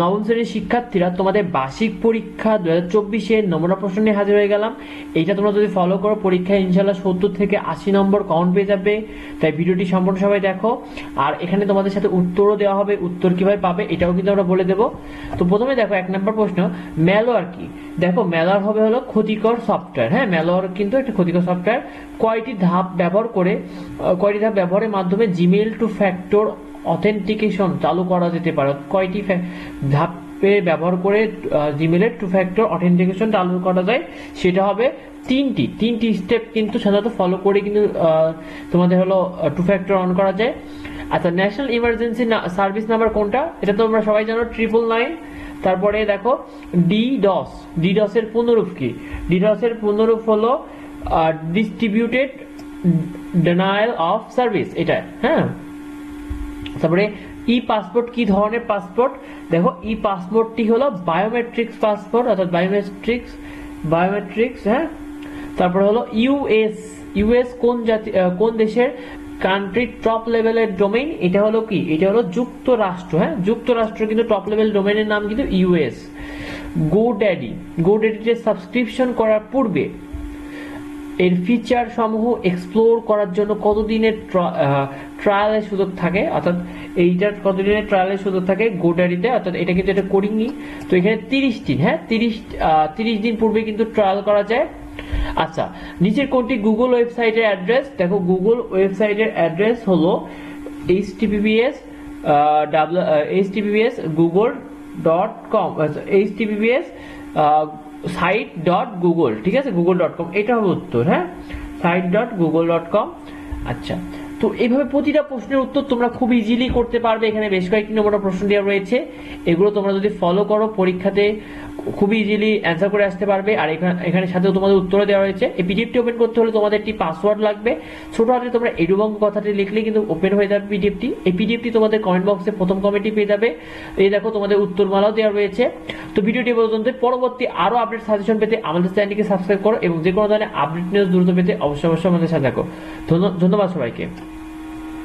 নবম শ্রেণির শিক্ষার্থীরা তোমাদের বার্ষিক পরীক্ষা দু হাজার চব্বিশের নমুনা প্রশ্ন নিয়ে হাজির হয়ে গেলাম। এইটা তোমরা যদি ফলো করো, পরীক্ষায় ইনশাল্লাহ সত্তর থেকে আশি নম্বর কাউন্ট পেয়ে যাবে। তাই ভিডিওটি সম্পূর্ণ সবাই দেখো। আর এখানে তোমাদের সাথে উত্তরও দেওয়া হবে, উত্তর কীভাবে পাবে, এটাও কিন্তু আমরা বলে দেবো। তো প্রথমে দেখো, এক নম্বর প্রশ্ন ম্যালোয়ার কি? দেখো ম্যালোয়ার হবে হলো ক্ষতিকর সফটওয়্যার হ্যাঁ? ম্যালোয়ার কিন্তু একটা ক্ষতিকর সফটওয়্যার কয়টি ধাপ ব্যবহার করে কয়টি ধাপ ব্যবহারের মাধ্যমে জিমেল টু ফ্যাক্টর অথেন্টিকেশন চালু করা যেতে পারে। কয়টি ধাপে ব্যবহার করে জিমেলের টু ফ্যাক্টর অথেন্টিকেশন চালু করা যায়? সেটা হবে তিনটি। তিনটি স্টেপ কিন্তু সাধারণত ফলো করে কিন্তু তোমাদের হলো টু ফ্যাক্টর অন করা যায়। আচ্ছা ন্যাশনাল ইমার্জেন্সি সার্ভিস নাম্বার কোনটা? এটা তোমরা সবাই জানো ট্রিপল নাইন তারপরে দেখো ডি ডস ডি ডস এর পুনরূপ কি? ডি ডস এর পুনরূপ হলো ডিস্ট্রিবিউটেড ডেনায়েল অফ সার্ভিস এটা হ্যাঁ? তারপরে ই পাসপোর্ট কি ধরনের পাসপোর্ট দেখো ই পাসপোর্টটি হলো বায়োমেট্রিক্স পাসপোর্ট অর্থাৎ বায়োমেট্রিক্স বায়োমেট্রিক্স হ্যাঁ? তারপরে হলো ইউএস ইউএস কোন জাতি কোন দেশের কান্ট্রি টপ লেভেলের ডোমেইন এটা হলো কি? এটা হলো যুক্তরাষ্ট্র হ্যাঁ? যুক্তরাষ্ট্র কিন্তু টপ লেভেল ডোমেইনের নাম কিন্তু ইউএস গো ড্যাডি গো ড্যাডিতে সাবস্ক্রিপশন করার পূর্বে এর ফিচার সমূহ এক্সপ্লোর করার জন্য কতদিনের ট্রায়ালের সুযোগ থাকে? অর্থাৎ এইটার কতদিনের ট্রায়ালের সুযোগ থাকে? গোটারিতে, অর্থাৎ এটা কিন্তু এটা করিনি তো এখানে তিরিশ দিন হ্যাঁ? তিরিশ তিরিশ দিন পূর্বে কিন্তু ট্রায়াল করা যায়। আচ্ছা নিচের কোনটি গুগল ওয়েবসাইটের অ্যাড্রেস দেখো গুগল ওয়েবসাইটের অ্যাড্রেস হলো HTTPS W HTTPS Google dot com HTTPS site dot Google ঠিক আছে? গুগল ডট কম এটা হবে উত্তর হ্যাঁ? Site dot Google dot com আচ্ছা। তো এইভাবে প্রতিটা প্রশ্নের উত্তর তোমরা খুব ইজিলি করতে পারবে। এখানে বেশ কয়েকটি নম্বর প্রশ্ন দেওয়া রয়েছে। এগুলো তোমরা যদি ফলো করো, পরীক্ষাতে খুবই ইজিলি অ্যান্সার করে আসতে পারবে। আর এখানে সাথেও তোমাদের উত্তরও দেওয়া রয়েছে। এই পিডিএফটি ওপেন করতে হলে তোমাদের একটি পাসওয়ার্ড লাগবে। ছোট হাতে তোমরা এডুবঙ্গ কথাটি লিখলে কিন্তু ওপেন হয়ে যাবে পিডিএফটি এই পিডিএফটি তোমাদের কমেন্ট বক্সে প্রথম কমেন্টই পেয়ে যাবে। এই দেখো তোমাদের উত্তরমালাও দেওয়া রয়েছে। তো ভিডিওটি পর্যন্ত। পরবর্তী আরও আপডেট সাজেশন পেতে আমাদের চ্যানেলটিকে সাবস্ক্রাইব করো এবং যে কোনো ধরনের আপডেট নিউজ দ্রুত পেতে অবশ্যই অবশ্যই আমাদের সাথে ধন্য- ধন্যবাদ সবাইকে।